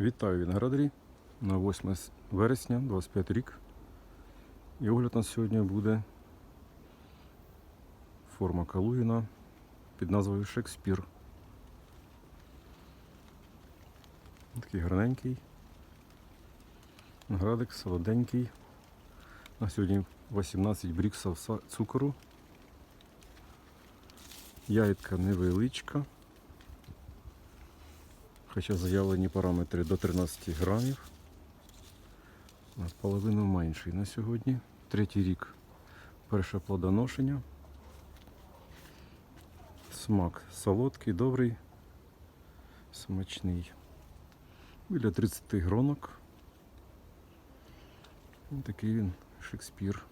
Вітаю виноградарі на 8 вересня 25 рік. І огляд у нас сьогодні буде форма Калугіна під назвою Шекспір. Такий гарненький. Виноградик солоденький. На сьогодні 18 бріксів са- цукору. Ягідка невеличка. Хоча заявлені параметри до 13 грамів. Половину менший на сьогодні. Третій рік перше плодоношення. Смак солодкий, добрий, смачний. Біля 30 гронок. Такий він Шекспір.